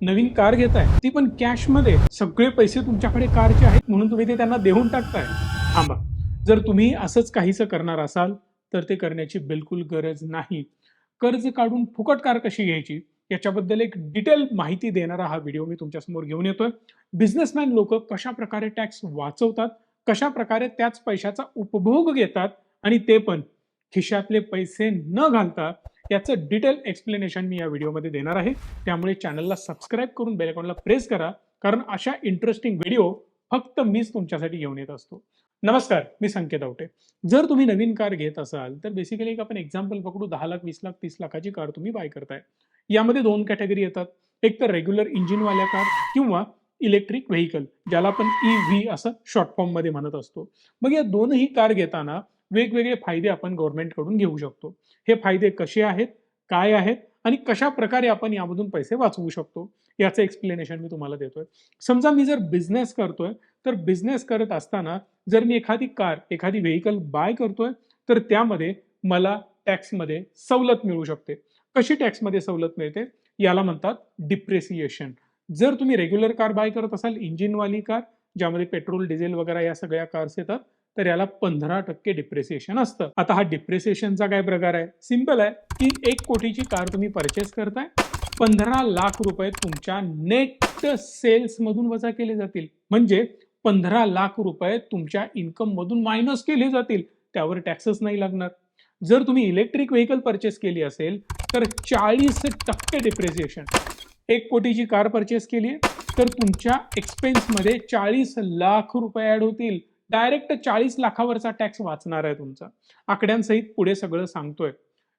नवीन car घेताय ती पण कॅशमध्ये सगळे पैसे तुमच्याकडे कारचे आहेत म्हणून तुम्ही ते त्यांना देऊन टाकताय. थांबा. जर तुम्ही असंच काहीसं करणार असाल तर ते करण्याची बिलकुल गरज नाही. कर्ज काढून फुकट कार कशी घ्यायची याच्याबद्दल एक डिटेल माहिती देणारा हा व्हिडिओ मी तुमच्यासमोर घेऊन येतोय. बिझनेसमॅन लोक कशा प्रकारे टॅक्स वाचवतात कशा प्रकारे त्याच पैशाचा उपभोग घेतात आणि ते पण खिशातले पैसे न घालता याचं डिटेल एक्सप्लेनेशन मी या व्हिडिओमध्ये देणार आहे. त्यामुळे चॅनलला सबस्क्राईब करून बेलकॉनला प्रेस करा. कारण अशा इंटरेस्टिंग व्हिडिओ फक्त मीच तुमच्यासाठी घेऊन येत असतो. नमस्कार मी संकेत आवटे. जर तुम्ही नवीन कार घेत असाल तर बेसिकली एक आपण एक्झाम्पल पकडू. दहा लाख वीस लाख तीस लाखाची कार तुम्ही बाय करताय. यामध्ये दोन कॅटेगरी येतात. एक तर रेग्युलर इंजिनवाल्या कार किंवा इलेक्ट्रिक व्हेकल ज्याला आपण ई व्ही असं शॉर्ट फॉर्ममध्ये म्हणत असतो. मग या दोनही कार घेताना वेगवेगळे फायदे आपण गव्हर्नमेंटकडून घेऊ शकतो. हे फायदे कसे आहेत? काय आहेत? आणि कशा प्रकारे आपण यामधून पैसे वाचवू शकतो? याचं एक्सप्लेनेशन मी तुम्हाला देतोय. समजा मी जर बिझनेस करतोय तर बिझनेस करत असताना जर मी एखादी कार एखादी व्हेकल बाय करतोय तर त्यामध्ये मला टॅक्समध्ये सवलत मिळू शकते. कशी टॅक्समध्ये सवलत मिळते? याला म्हणतात डिप्रेसिएशन जर तुम्ही रेग्युलर कार बाय करत असाल इंजिनवाली कार ज्यामध्ये पेट्रोल डिझेल वगैरे या सगळ्या कार्स येतात तर याला पंधरा टक्के डिप्रेसिएशन असतं. आता हा डिप्रेसिएशनचा काय प्रकार आहे? सिंपल आहे. की एक कोटीची कार तुम्ही परचेस करताय. पंधरा लाख रुपये तुमच्या नेट सेल्स मधून वजा केले जातील. म्हणजे पंधरा लाख रुपये तुमच्या इन्कम मधून मायनस केले जातील. त्यावर टॅक्सेस नाही लागणार. जर तुम्ही इलेक्ट्रिक व्हेकल परचेस केली असेल तर चाळीस टक्के डिप्रेसिएशन एक कोटीची कार परचेस केली तर तुमच्या एक्सपेन्समध्ये चाळीस लाख रुपये ॲड होतील. डायरेक्ट चाळीस लाखावरचा टॅक्स वाचणार आहे तुमचा. आकड्यांसहित पुढे सगळं सांगतोय.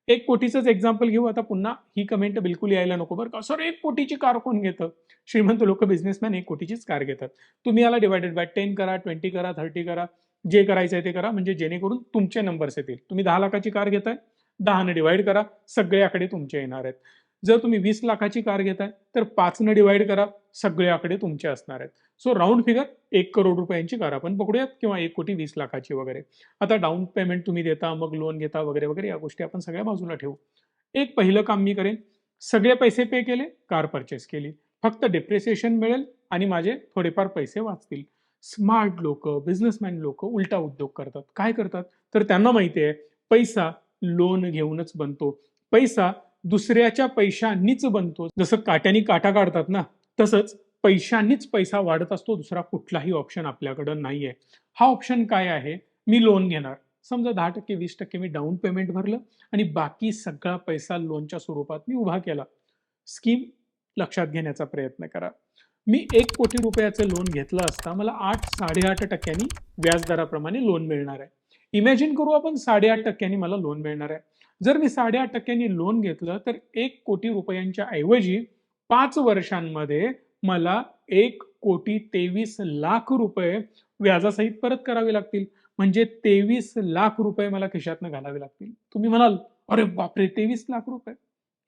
एक कोटीचंच एक्झाम्पल घेऊ आता पुन्हा ही कमेंट बिलकुल यायला नको बरं का? सर एक कोटीची कार कोण घेतं? श्रीमंत लोक बिझनेसमॅन एक कोटीचीच कार घेतात. तुम्ही याला डिवायडेड बाय टेन करा ट्वेंटी करा थर्टी करा जे करायचं आहे ते करा म्हणजे जेणेकरून तुमचे नंबर्स येतील. तुम्ही दहा लाखाची कार घेताय दहानं डिवाइड करा सगळे आकडे तुमचे येणार आहेत. जर तुम्ही वीस लाखाची कार घेताय तर पाचनं डिवाइड करा सगळे आकडे तुमचे असणार आहेत. सो राऊंड फिगर एक करोड रुपयांची कार आपण पकडूयात किंवा एक कोटी वीस लाखाची वगैरे. आता डाऊन पेमेंट तुम्ही देता मग लोन घेता वगैरे वगैरे या गोष्टी आपण सगळ्या बाजूला ठेवू. एक पहिलं काम मी करेन सगळे पैसे पे केले कार परचेस केली. फक्त डिप्रिसिएशन मिळेल आणि माझे थोडेफार पैसे वाचतील. स्मार्ट लोक बिझनेसमॅन लोक उलटा उद्योग करतात. काय करतात? तर त्यांना माहिती आहे पैसा लोन घेऊनच बनतो. पैसा दुसऱ्याच्या पैशांनीच बनतो. जसं काट्यानी काटा काढतात ना तसंच पैशांनीच पैसा वाढत असतो. दुसरा कुठलाही ऑप्शन आपल्याकडं नाहीये. हा ऑप्शन काय आहे? मी लोन घेणार. समजा दहा टक्के वीस टक्के मी डाऊन पेमेंट भरलं आणि बाकी सगळा पैसा लोनच्या स्वरूपात मी उभा केला. स्कीम लक्षात घेण्याचा प्रयत्न करा. मी एक कोटी रुपयाचं लोन घेतलं असता मला आठ साडेआठ टक्क्यांनी व्याजदराप्रमाणे लोन मिळणार आहे. इमॅजिन करू आपण साडेआठ टक्क्यांनी मला लोन मिळणार आहे. जर मी साडेआठ टक्क्यांनी लोन घेतलं तर एक कोटी रुपयांच्या ऐवजी पाच वर्षांमध्ये मला एक कोटी तेवीस लाख रुपये व्याजासहित परत करावे लागतील. म्हणजे तेवीस लाख रुपये मला खिशातनं घालावे लागतील. तुम्ही म्हणाल अरे बापरे तेवीस लाख रुपये.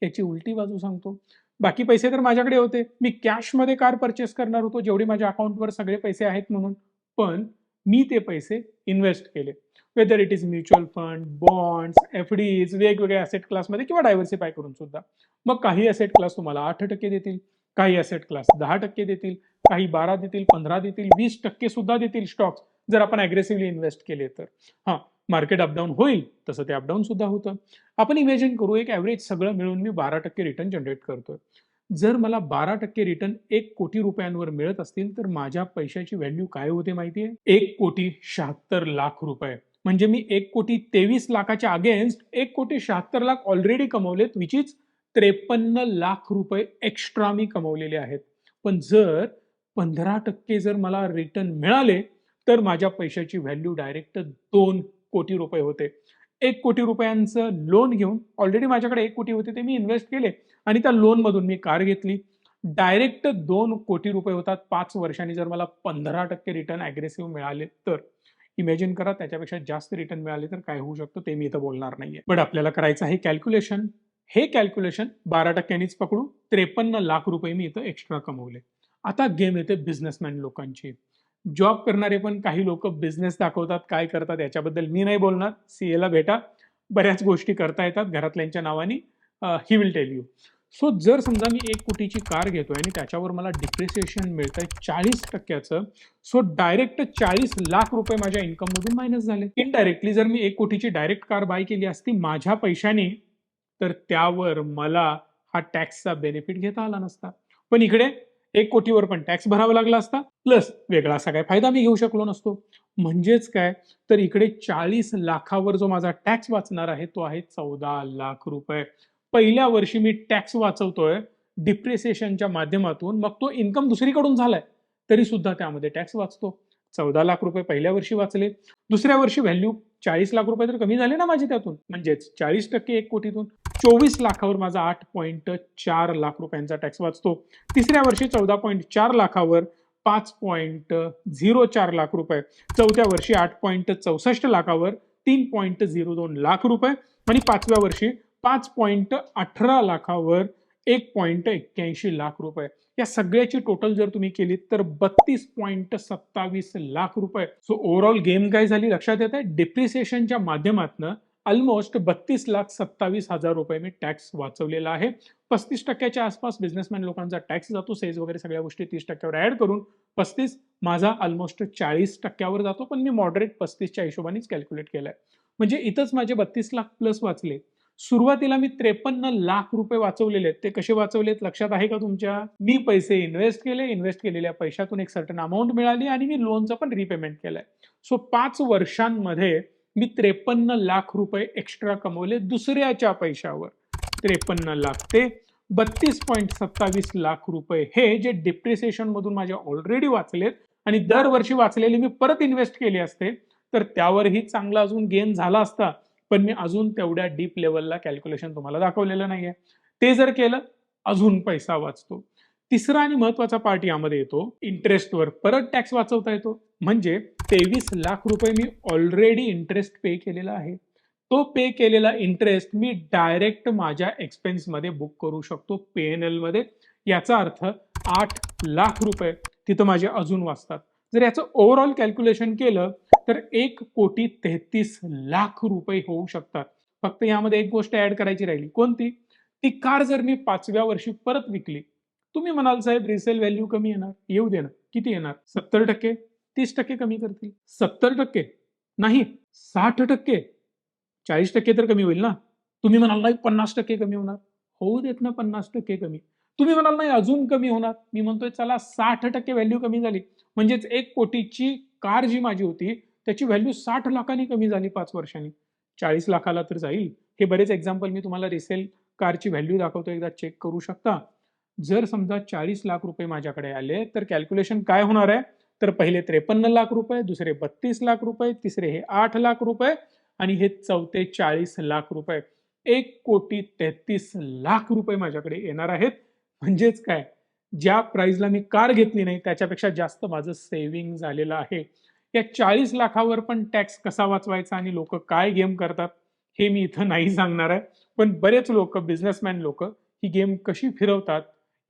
याची उलटी बाजू सांगतो. बाकी पैसे तर माझ्याकडे होते. मी कॅशमध्ये कार परचेस करणार होतो जेवढे माझ्या अकाउंटवर सगळे पैसे आहेत म्हणून. पण मी ते पैसे इन्व्हेस्ट केले. Whether it is mutual fund bonds F Ds वेगवेगळ्या असेट क्लासमध्ये किंवा डायव्हर्सिफाय करून सुद्धा. मग काही असेट क्लास तुम्हाला आठ टक्के देतील काही असेट क्लास दहा टक्के देतील काही बारा देतील पंधरा देतील वीस टक्के सुद्धा देतील स्टॉक्स जर आपण अग्रेसिव्हली इन्व्हेस्ट केले तर. हां मार्केट अपडाऊन होईल तसं ते अपडाऊन सुद्धा होतं. आपण इमॅजिन करू एक ॲव्हरेज सगळं मिळून मी बारा टक्के रिटर्न जनरेट करतोय. जर मला बारा टक्के रिटर्न एक कोटी रुपयांवर मिळत असतील तर माझ्या पैशाची व्हॅल्यू काय होते माहिती आहे एक कोटी शहात्तर लाख रुपये. म्हणजे मी एक कोटी तेवीस लाखाच्या अगेन्स्ट एक कोटी शहात्तर लाख ऑलरेडी कमवलेत विच इज त्रेपन्न लाख रुपये एक्स्ट्रा मी कमवलेले आहेत. पण जर पंधरा टक्के जर मला रिटर्न मिळाले तर माझ्या पैशाची व्हॅल्यू डायरेक्ट दोन कोटी रुपये होते. एक कोटी रुपयांचं लोन घेऊन ऑलरेडी माझ्याकडे एक कोटी होते ते मी इन्व्हेस्ट केले आणि त्या लोनमधून मी कार घेतली. डायरेक्ट दोन कोटी रुपये होतात पाच वर्षांनी जर मला पंधरा टक्के रिटर्न ॲग्रेसिव्ह मिळाले तर. इमॅजिन करा त्याच्यापेक्षा जास्त रिटर्न मिळाले तर काय होऊ शकतं ते मी इथं बोलणार नाहीये. बट आपल्याला करायचं आहे कॅल्क्युलेशन हे कॅल्क्युलेशन बारा टक्क्यांनीच पकडू त्रेपन्न लाख रुपये मी इथं एक्स्ट्रा कमवले. आता गेम येते बिझनेसमॅन लोकांची. जॉब करणारे पण काही लोक बिझनेस दाखवतात काय करतात याच्याबद्दल मी नाही बोलणार. सी एला भेटा. बऱ्याच गोष्टी करता येतात घरातल्यांच्या नावाने. He will tell you so जर समजा मी एक कोटीची कार घेतोय आणि त्याच्यावर मला डिप्रिसिएशन मिळतंय चाळीस टक्क्याचं सो डायरेक्ट चाळीस लाख रुपये माझ्या इन्कममधून मायनस झाले. इनडायरेक्टली जर मी एक कोटीची डायरेक्ट कार बाय केली असती माझ्या पैशाने तर त्यावर मला हा टॅक्सचा बेनिफिट घेता आला नसता. पण इकडे एक कोटीवर पण टॅक्स भरावा लागला असता. प्लस वेगळा असा काय फायदा मी घेऊ शकलो नसतो. म्हणजेच काय? तर इकडे चाळीस लाखावर जो माझा टॅक्स वाचणार आहे तो आहे चौदा लाख रुपये. पहिल्या वर्षी मी टॅक्स वाचवतोय डिप्रिसिएशनच्या माध्यमातून. मग तो इन्कम दुसरीकडून झालाय. तरी सुद्धा त्यामध्ये टॅक्स वाचतो. चौदा लाख रुपये पहिल्या वर्षी वाचले. दुसऱ्या वर्षी व्हॅल्यू चाळीस लाख रुपये तर कमी झाले ना माझे त्यातून. म्हणजेच चाळीस टक्के एक कोटीतून. चोवीस लाखावर माझा आठ पॉईंट चार लाख रुपयांचा टॅक्स वाचतो. तिसऱ्या वर्षी चौदा पॉईंट चार लाखावर पाच पॉईंट झिरो चार लाख रुपये. चौथ्या वर्षी आठ पॉईंट चौसष्ट लाखावर तीन पॉईंट झिरो दोन लाख रुपये. आणि पाचव्या वर्षी पाच पॉईंट अठरा लाखावर एक पॉईंट एक्क्याऐंशी लाख रुपये. या सगळ्याची टोटल जर तुम्ही केली तर बत्तीस पॉईंट सत्तावीस लाख रुपये. सो ओव्हरऑल गेम काय झाली? लक्षात येत आहे डिप्रिसिएशनच्या माध्यमातून ऑलमोस्ट बत्तीस लाख सत्तावीस हजार रुपये मी टॅक्स वाचवलेला आहे. पस्तीस टक्क्याच्या आसपास बिझनेसमॅन लोकांचा टॅक्स जातो सेज वगैरे सगळ्या गोष्टी तीस टक्क्यावर ऍड करून पस्तीस माझा ऑलमोस्ट चाळीस टक्क्यावर जातो पण मी मॉडरेट पस्तीसच्या हिशोबानेच कॅल्क्युलेट केलाय. म्हणजे इथंच माझे बत्तीस लाख प्लस वाचले. सुरुवातीला मी त्रेपन्न लाख रुपये वाचवलेले आहेत. ते कसे वाचवलेत लक्षात आहे का तुमच्या? मी पैसे इन्व्हेस्ट केले इन्व्हेस्ट केलेल्या पैशातून एक सर्टन अमाऊंट मिळाली आणि मी लोनचं पण रिपेमेंट केलंय. सो पाच वर्षांमध्ये मी त्रेपन्न लाख रुपये एक्स्ट्रा कमवले दुसऱ्याच्या पैशावर. त्रेपन्न लाख ते बत्तीस पॉईंट सत्तावीस लाख रुपये हे जे डिप्रिसिएशन मधून माझे ऑलरेडी वाचलेत आणि दरवर्षी वाचलेले मी परत इन्व्हेस्ट केले असते तर त्यावरही चांगला अजून गेन झाला असता पण मी अजून तेवढ्या डीप लेवलला कॅल्क्युलेशन तुम्हाला दाखवलेलं नाहीये. ते जर केलं अजून पैसा वाचतो. तिसरा आणि महत्त्वाचा पार्ट यामध्ये येतो इंटरेस्टवर परत टॅक्स वाचवता येतो. म्हणजे तेवीस लाख रुपये मी ऑलरेडी इंटरेस्ट पे केलेला आहे. तो पे केलेला इंटरेस्ट मी डायरेक्ट माझ्या एक्सपेन्समध्ये बुक करू शकतो पे एन एलमध्ये याचा अर्थ आठ लाख रुपये तिथं माझे अजून वाचतात. जर याचं ओव्हरऑल कॅल्क्युलेशन केलं तर एक कोटी तेहतीस लाख रुपये होऊ शकतात. फक्त यामध्ये एक गोष्ट ऍड करायची राहिली. कोणती? ती कार जर मी पाचव्या वर्षी परत विकली तुम्ही म्हणाल साहेब रिसेल व्हॅल्यू कमी येणार. येऊ देणार किती येणार? सत्तर टक्के? तीस टक्के कमी करतील. सत्तर टक्के. नाही साठ टक्के. चाळीस टक्के तर कमी होईल ना? तुम्ही म्हणाल नाही पन्नास टक्के कमी होणार. होऊ देत ना पन्नास टक्के कमी. तुम्ही म्हणाल नाही अजून कमी होणार. मी म्हणतोय चला साठ टक्के व्हॅल्यू कमी झाली. म्हणजेच एक कोटीची कार जी माझी होती त्याची व्हॅल्यू साठ लाखांनी कमी झाली पाच वर्षांनी. चाळीस लाखाला तर जाईल. हे बरेच एक्झाम्पल मी तुम्हाला रिसेल कारची व्हॅल्यू दाखवतो एकदा चेक करू शकता. जर समजा चाळीस लाख रुपये माझ्याकडे आले तर कॅल्क्युलेशन काय होणार आहे? तर पहिले त्रेपन्न लाख रुपये दुसरे बत्तीस लाख रुपये तिसरे हे आठ लाख रुपये आणि हे चौथे चाळीस लाख रुपये. एक कोटी तेहतीस लाख रुपये माझ्याकडे येणार आहेत. म्हणजेच काय? ज्या प्राईजला मी कार घेतली नाही त्याच्यापेक्षा जास्त माझं सेव्हिंग झालेलं आहे. या चाळीस लाखावर पण टॅक्स कसा वाचवायचा आणि लोक काय गेम करतात हे मी इथं नाही सांगणार आहे. पण बरेच लोक बिझनेसमॅन लोक ही गेम कशी फिरवतात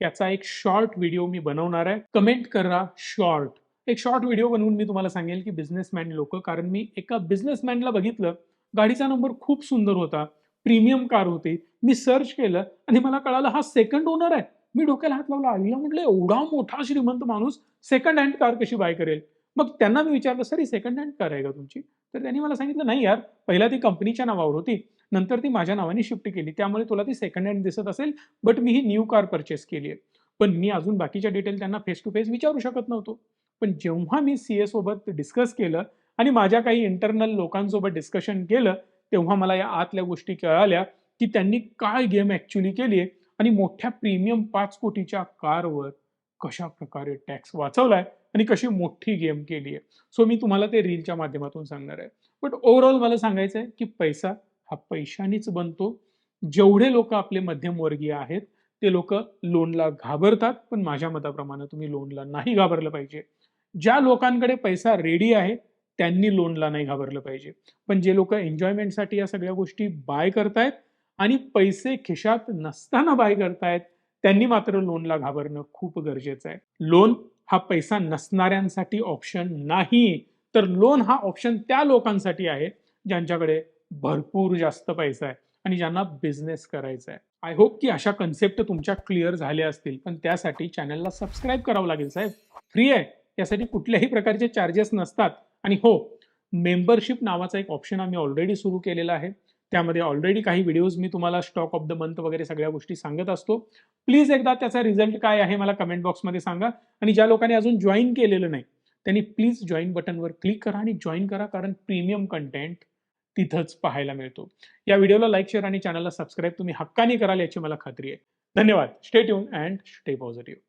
याचा एक शॉर्ट व्हिडिओ मी बनवणार आहे. कमेंट करा शॉर्ट एक शॉर्ट व्हिडिओ बनवून मी तुम्हाला सांगेल की बिझनेसमॅन लोक कारण मी एका बिझनेसमॅनला बघितलं गाडीचा नंबर खूप सुंदर होता प्रीमियम कार होती. मी सर्च केलं आणि मला कळालं हा सेकंड ओनर आहे. मी डोक्याला हात लावला आईला म्हटलं एवढा मोठा श्रीमंत माणूस सेकंड हँड कार कशी बाय करेल? मग त्यांना मी विचारलं सर ही सेकंड हँड कार आहे का तुमची? तर त्यांनी मला सांगितलं नाही यार पहिला ती कंपनीच्या नावावर होती. नंतर ती माझ्या नावाने शिफ्ट केली. त्यामुळे तुला ती सेकंड हँड दिसत असेल बट मी ही न्यू कार परचेस केली आहे. पण मी अजून बाकीच्या डिटेल त्यांना फेस टू फेस विचारू शकत नव्हतो. पण जेव्हा मी सी सोबत डिस्कस केलं आणि माझ्या काही इंटरनल लोकांसोबत डिस्कशन केलं तेव्हा मला या आतल्या गोष्टी कळाल्या की त्यांनी काय गेम ॲक्च्युली केली आहे आणि मोठ्या प्रीमियम पाच कोटीच्या कारवर कशा प्रकारे टॅक्स वाचवलाय आणि कशी मोठी गेम केली आहे. सो मी तुम्हाला ते रीलच्या माध्यमातून सांगणार आहे. बट ओव्हरऑल मला सांगायचं आहे की पैसा हा पैशानीच बनतो. जेवढे लोक आपले मध्यमवर्गीय आहेत ते लोक लोनला घाबरतात पण माझ्या मताप्रमाणे तुम्ही लोनला नाही घाबरलं पाहिजे. ज्या लोकांकडे पैसा रेडी आहे त्यांनी लोनला नाही घाबरलं पाहिजे. पण जे लोक एन्जॉयमेंटसाठी या सगळ्या गोष्टी बाय करतायत आणि पैसे खिशात नसताना बाय करतायत त्यांनी मात्र लोनला घाबरणं खूप गरजेचं आहे. लोन हा पैसा नसणाऱ्यांसाठी ऑप्शन नाही. तर लोन हा ऑप्शन त्या लोकांसाठी आहे ज्यांच्याकडे भरपूर जास्त पैसा आहे. आणि ज्यांना बिझनेस करायचा आहे आय होप की अशा कन्सेप्ट तुमच्या क्लिअर झाल्या असतील. पण त्यासाठी चॅनलला सबस्क्राईब करावं लागेल साहेब. फ्री आहे. यासाठी कुठल्याही प्रकारचे चार्जेस नसतात. आणि हो मेंबरशिप नावाचा एक ऑप्शन आम्ही ऑलरेडी सुरू केलेला आहे. त्यामध्ये ऑलरेडी काही व्हिडिओज मी तुम्हाला स्टॉक ऑफ द मंथ वगैरे सगळ्या गोष्टी सांगत असतो. प्लीज एकदा त्याचा रिझल्ट काय आहे मला कमेंट बॉक्समध्ये सांगा. आणि ज्या लोकांनी अजून जॉईन केलेलं नाही त्यांनी प्लीज जॉईन बटनवर क्लिक करा आणि जॉईन करा. कारण प्रीमियम कंटेंट तिथंच पाहायला मिळतो. या व्हिडिओला लाईक शेअर आणि चॅनलला सबस्क्राईब तुम्ही हक्काने कराल याची मला खात्री आहे. धन्यवाद. Stay tune and stay positive